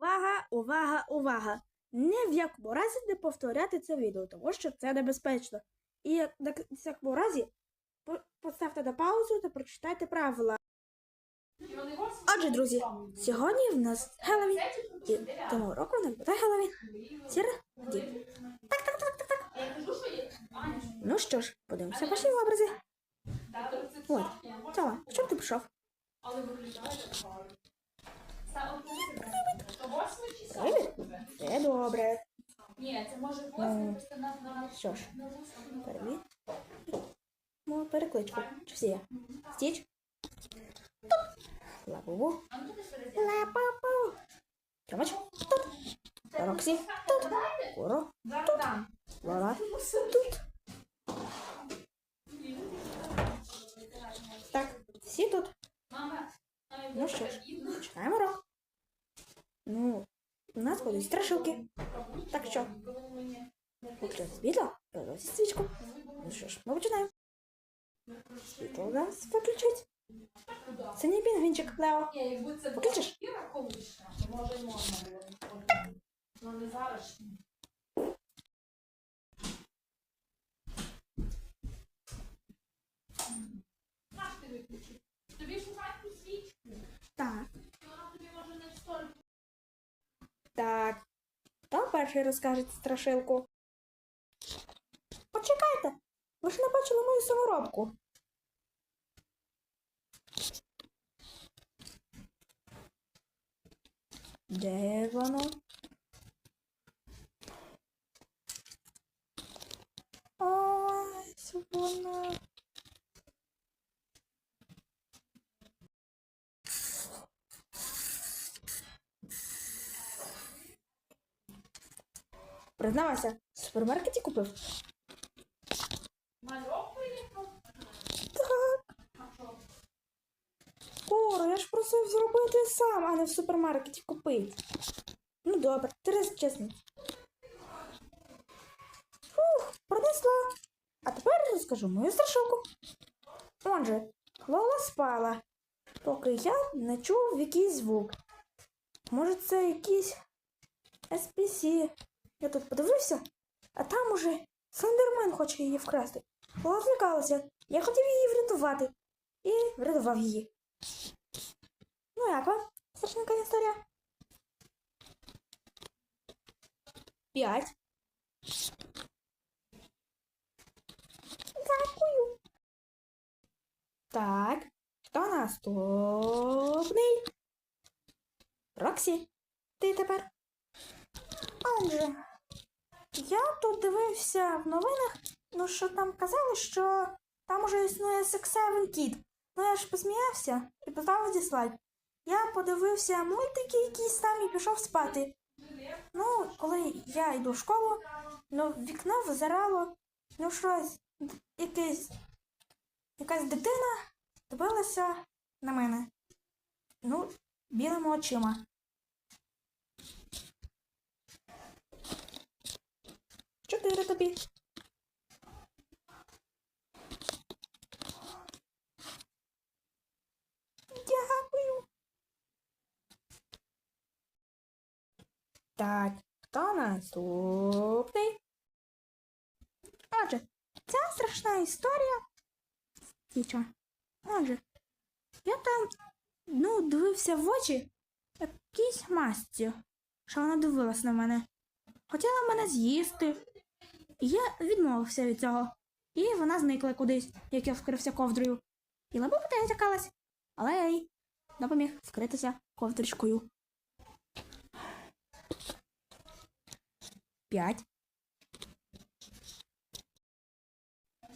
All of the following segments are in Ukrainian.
Увага, увага, увага! Ні в якому разі не повторяти це відео, тому що це небезпечно. І на всякому разі поставте на паузу та прочитайте правила. Отже, друзі, сьогодні в нас Хеллоуін, і того року в нас буде Хеллоуін. Сіра? Дім. Так, так, так, так, так. Ну що ж, подивимося ваші образи. От, Тьома, що ти пішов? Але виглядає так гарно. Стало То восьме чи Привіт. Все добре. Ні, це може восьме, просто на Що ж. Привіт. Ну, перекличку. Чи всі є? Стіч? Розділ? Лапапу. Тьомач. Тут. Роксі. Тут. Зараз дам. Лора. Тут. Так, всі тут. Ну що ж, починаємо урок. Ну, у нас будуть страшилки. Так що, включай світло, розводь свічку. Ну що ж, ми починаємо. Світло у нас виключить. Це не пінгвінчик, Лео. Виключиш? якби це була Включиш? шкіра колишня, то може й можна було. Ну не зараз. Наш ти виключив? Тобі шукати свічку. Так, І вона тобі може не столь. так. Хто перший розкажете страшилку? Почекайте, ви ж не бачили мою саморобку. Де воно? Ось воно. Признавайся, в супермаркеті купив? Мальок приїхав? Так. А що? Коро, я ж просив зробити сам, а не в супермаркеті купити. Ну добре, ти раз чесний. Фух, пронесла. А тепер розкажу мою страшилку. Отже, Лола спала, поки я не чув якийсь звук. Може, це якийсь SPC. Я тут подивився, а там уже Слендермен хоче її вкрасти. Лола злякалася. Я хотів її врятувати і врятував її. Ну як вам? Страшненька історія? П'ять. Дякую. Так, хто наступний? Роксі, ти тепер. Отже, я тут дивився в новинах, ну що там казали, що там уже існує Seven Kid. Ну я ж посміявся і поставив дизлайк. Я подивився мультики якісь там і пішов спати. Ну, коли я йду в школу, ну вікно визирало, ну щось, якесь, якась дитина дивилася на мене. Ну, білими очима. Чотири тобі. Дякую. Так, хто наступний? Отже, ця страшна історія. Нічого. Отже, я там ну, дивився в очі якійсь масці, що вона дивилась на мене. Хотіла мене з'їсти. Я відмовився від цього. І вона зникла кудись, як я вкрився ковдрою. І теж тякалась. Але їй допоміг вкритися ковдричкою. П'ять.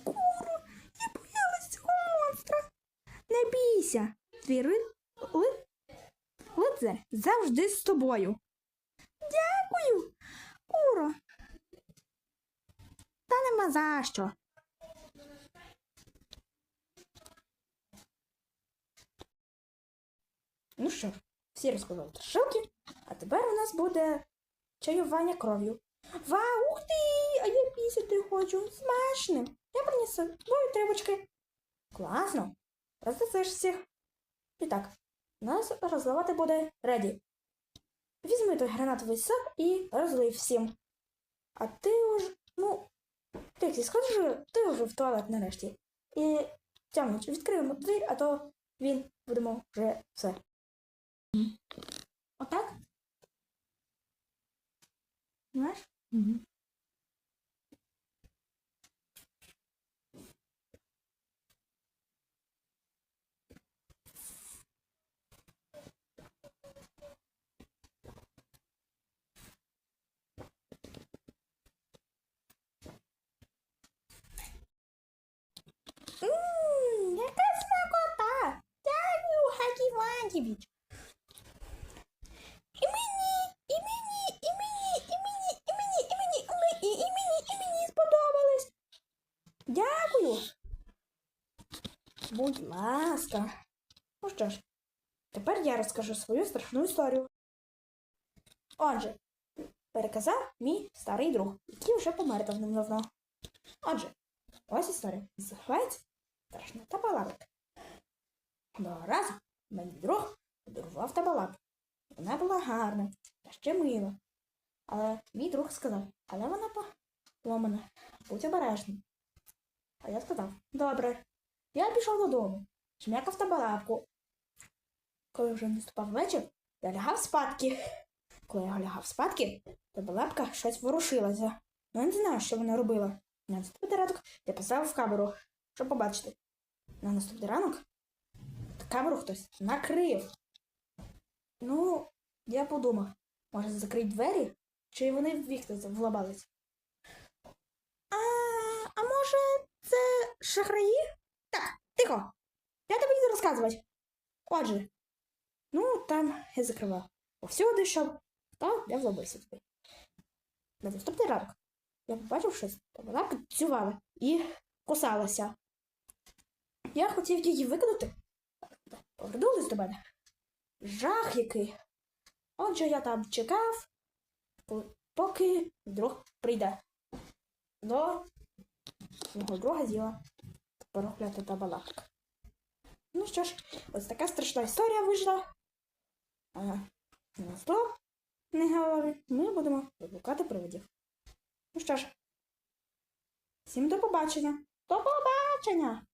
Куру, я боялась цього монстра. Не бійся. Твій лицар завжди з тобою. Дякую, куро. Та нема за що. Ну що всі розказали страшилки, а тепер у нас буде чаювання кров'ю. Вау, ух ти! А я пісяти хочу. Смачно. Я принесу двоє трибочки. Класно. Роздасиш всіх. І так, нас розливати буде Реді. візьми той гранатовий сок і розлий всім. А ти уж, ну, Тріксі, сходи, ти вже в туалет нарешті. І Тямич, відкриємо двері, а то він будемо вже все. Отак? Знаєш? Угу. Вантівіч. І мені, і мені, і мені, і мені, і мені, і мені, і мені, і мені, сподобалось. Дякую. Будь ласка. Ну що ж, тепер я розкажу свою страшну історію. Отже, переказав мій старий друг, який вже помер давним-давно. Отже, ось історія. Називається страшна табалапка. Одного разу мені друг подарував табалапку. Вона була гарна, та ще мила. Але мій друг сказав, але вона поломана. Будь обережним. А я сказав, добре. Я пішов додому, шмякав табалапку. Коли вже наступав вечір, я лягав спадки. Коли я лягав спадки, табалапка щось ворушилася. Ну, Я не знаю, що вона робила. На наступний ранок я поставив в камеру, щоб побачити. На наступний ранок камеру хтось накрив. Ну, я подумав, може закрити двері, чи вони в вікна влабались. А, а може, це шахраї? Так, тихо. Я тобі буду розказувати. Отже, ну там я закривав повсюди, щоб хто не влобився туди. На наступний ранок я побачив щось, та вона працювала і кусалася. Я хотів її викинути. Повернулись до мене. Жах який. Отже, я там чекав, поки друг прийде. До свого друга з'їла проклята та балакка. Ну що ж, ось така страшна історія вийшла. А на зло не говорить, ми будемо викликати привидів. Ну що ж, всім до побачення. До побачення!